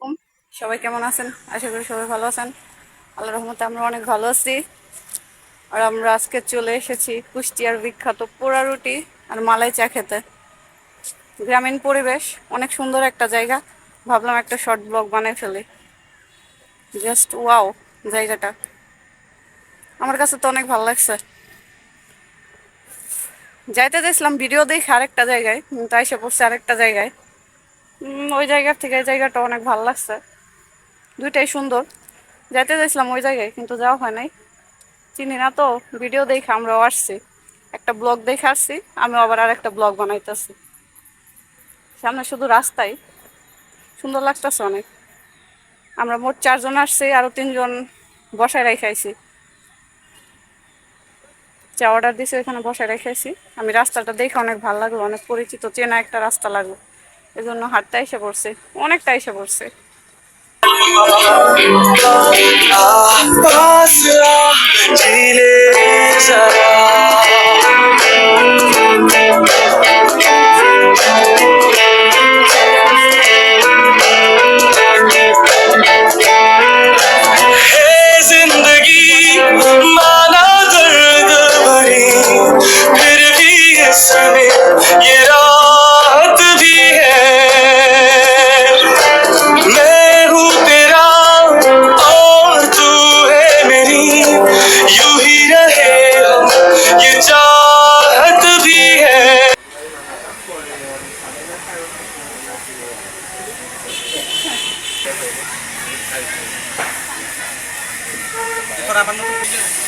আলাইকুম। সবাই কেমন আছেন? আশা করি সবাই ভালো আছেন। আল্লাহ রহমতে আমরা অনেক ভালো আছি। আর আমরা আজকে চলে এসেছি কুষ্টিয়ার বিখ্যাত পোড়া রুটি আর মালাই চা খেতে। গ্রামীণ পরিবেশ, অনেক সুন্দর একটা জায়গা। ভাবলাম একটা শর্ট ব্লগ বানিয়ে ফেলি। জাস্ট ওয়াও জায়গাটা। আমার কাছে তো অনেক ভালো লাগছে। যাইতে দেখলাম ভিডিও দেখে আরেকটা জায়গায় তাই সে পড়ছে আরেকটা জায়গায়। ওই জায়গার থেকে এই জায়গাটা অনেক ভালো লাগছে। দুইটাই সুন্দর। যাইতে চাইছিলাম ওই জায়গায়, কিন্তু যাওয়া হয় নাই। চিনি না তো, ভিডিও দেখে আমরাও আসছি। একটা ব্লগ দেখে আসছি আমি আবার আর একটা ব্লগ বানাইতেছি। সামনে শুধু রাস্তায় সুন্দর লাগতেছে অনেক। আমরা মোট চারজন আসছি আরও তিনজন বসায় রেখাইছি চা অর্ডার দিছি, ওইখানে বসায় রেখেছি। আমি রাস্তাটা দেখে অনেক ভালো লাগল, অনেক পরিচিত, চেনা একটা রাস্তা লাগল। এই জন্য হাঁটতে এসে পড়ছে অনেকটা এসে পড়ছে। Sarapan mo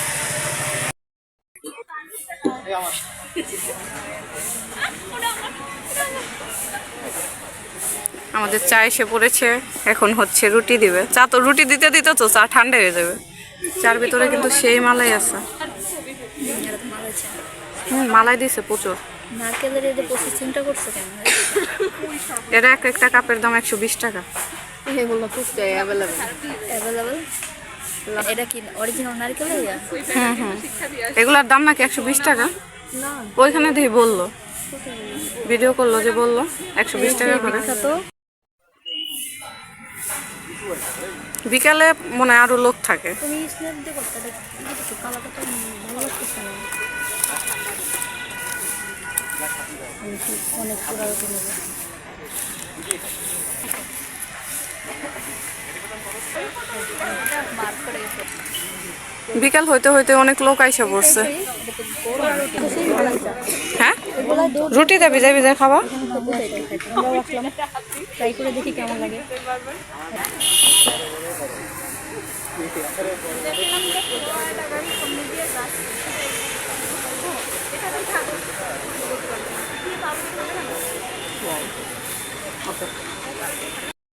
আমাদের চা এসে পড়েছে এখন হচ্ছে রুটি দিবে। চা তো রুটি দিতে দিতে তো চা ঠান্ডা হয়ে যাবে। চার ভিতরে কিন্তু সেই মালাই আছে। হুম মালাই দিছে প্রচুর। এটা এক একটা কাপের দাম একশো বিশ টাকা। এগুলো অ্যাভেলেবেল অ্যাভেলেবেল এটা কি অরিজিনাল নারকেলের হুম হুম এগুলার দাম নাকি একশো বিশ টাকা? ওইখানে দেখি বলল। ভিডিও করল যে বলল একশো বিশ টাকা করে। রকম নেব মার্ক করে গেছে বিকাল হইতে হইতে অনেক লোক আইসা পড়ছে। হ্যাঁ? রুটি দেবে যাবি যা খাবা। ট্রাই করে দেখি কেমন লাগে।